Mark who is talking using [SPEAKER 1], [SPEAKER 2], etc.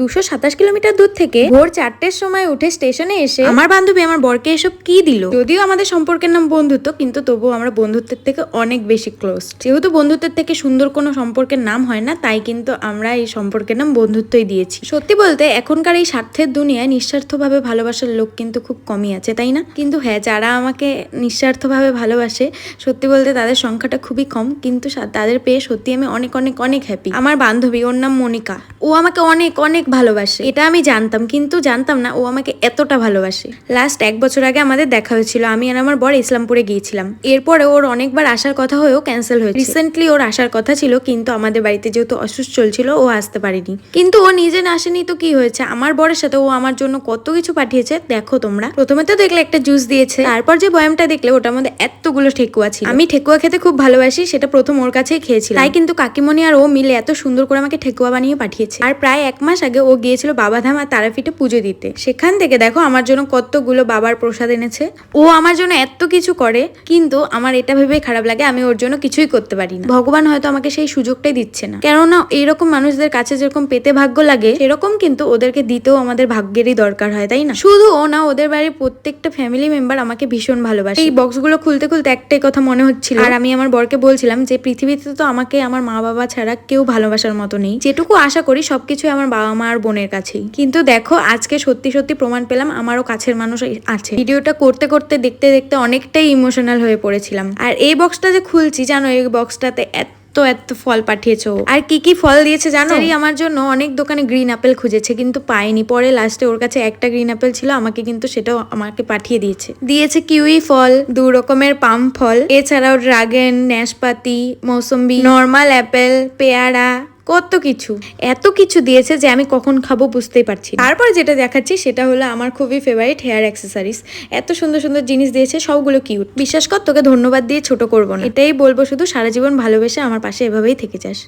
[SPEAKER 1] দুশো সাতাশ কিলোমিটার দূর থেকে ভোর চারটের সময় উঠে স্টেশনে এসে আমার বান্ধবী আমার বরকে এসব কি দিল? যদিও আমাদের সম্পর্কের নাম বন্ধুত্ব, কিন্তু তবুও আমরা বন্ধুত্বের থেকে অনেক বেশি ক্লোজ যেহেতু বন্ধুত্বের থেকে সুন্দর কোনো সম্পর্কের নাম হয় না, তাই কিন্তু আমরা এই সম্পর্কের নাম বন্ধুত্বই দিয়েছি। সত্যি বলতে, এখনকার এই স্বার্থের দুনিয়ায় নিঃস্বার্থভাবে ভালোবাসার লোক কিন্তু খুব কমই আছে, তাই না? কিন্তু হ্যাঁ যারা আমাকে নিঃস্বার্থভাবে ভালোবাসে, সত্যি বলতে তাদের সংখ্যাটা খুবই কম, কিন্তু তাদের পেয়ে সত্যি আমি অনেক অনেক অনেক হ্যাপি আমার বান্ধবী, ওর নাম মনিকা। ও আমাকে অনেক অনেক ভালোবাসে। এটা আমি জানতাম, কিন্তু জানতাম না ও আমাকে এতটা ভালোবাসে। লাস্ট এক বছর আগে আমাদের দেখা হয়েছিল, আমি আর আমার বর ইসলামপুরে গিয়েছিলাম। এরপরে ওর অনেকবার আসার কথা হয়েও ক্যান্সেল হয়েছে। রিসেন্টলি ওর আসার কথা ছিল, কিন্তু আমাদের বাড়িতে যেহেতু অসুস্থ চলছিল, ও আসতে পারেনি। কিন্তু ও নিজে না আসেনি তো কি হয়েছে? আমার বরের সাথে ও আমার জন্য কত কিছু পাঠিয়েছে, দেখো তোমরা। প্রথমে তো দেখলে একটা জুস দিয়েছে, তারপর যে বয়ামটা দেখলে, ওটার মধ্যে এতগুলো ঠেকুয়া ছিল। আমি ঠেকুয়া খেতে খুব ভালোবাসি, সেটা প্রথম ওর কাছেই খেয়েছিলাম। তাই কিন্তু কাকিমণি আর ও মিলে এত সুন্দর করে আমাকে ঠেকুয়া বানিয়ে পাঠিয়েছে। আর প্রায় এক মাস আগে ও গিয়েছিল বাবাধাম আর তারাপীঠে পুজো দিতে। সেখান থেকে দেখো আমার জন্য কতগুলো বাবার প্রসাদ এনেছে। ও আমার জন্য এত কিছু করে, কিন্তু আমার এটা ভেবে খারাপ লাগে, আমি ওর জন্য কিছুই করতে পারি না। ভগবান হয়তো আমাকে সেই সুযোগটাই দিচ্ছে না। কেননা এইরকম মানুষদের কাছে যেরকম পেতে ভাগ্য লাগে, সেরকম কিন্তু ওদেরকে দিতেও আমাদের ভাগ্যেরই দরকার হয়, তাই না? শুধু ও না, ওদের বাড়ির প্রত্যেকটা ফ্যামিলি মেম্বার আমাকে ভীষণ ভালোবাসে। এই বক্সগুলো খুলতে খুলতে একটাই কথা মনে হচ্ছিল, আর আমি আমার বরকে বলছিলাম যে, পৃথিবীতে তো আমাকে আমার মা বাবা ছাড়া কেউ ভালোবাসার মতো নেই। যেটুকু আশা করি সবকিছু আমার বাবা মা আর বোনের কাছেই। কিন্তু দেখো আজকে সত্যি সত্যি প্রমাণ পেলাম আমারও কাছের মানুষ আছে। ভিডিওটা করতে করতে দেখতে দেখতে অনেকটাই ইমোশনাল হয়ে পড়েছিলাম। আর এই বক্সটা যে খুলছি জানো এই বক্সটাতে এত এত ফল পাঠিয়েছো। আর কি কি ফল দিয়েছে জানো? আমার জন্য অনেক দোকানে গ্রিন আপেল খুঁজেছে কিন্তু পাইনি। পরে লাস্টে ওর কাছে একটা গ্রিন আপেল ছিল আমাকে কিন্তু সেটাও আমাকে পাঠিয়ে দিয়েছে। দিয়েছে কিউই ফল দু রকমের পাম ফল এছাড়াও ড্রাগন ন্যাশপাতি মৌসম্বি নর্মাল অ্যাপেল পেয়ারা কত কিছু, এত কিছু দিয়েছে যে আমি কখন খাব বুঝতেই পারছি তারপর যেটা দেখাচ্ছি সেটা হলো আমার খুবই ফেভারিট হেয়ার অ্যাক্সেসারিজ এত সুন্দর সুন্দর জিনিস দিয়েছে, সবগুলো কিউট বিশ্বাস কর, তোকে ধন্যবাদ দিয়ে ছোট করব না। এটাই বলব শুধু, সারা জীবন ভালোবেসে আমার পাশে এভাবেই থেকে যাস।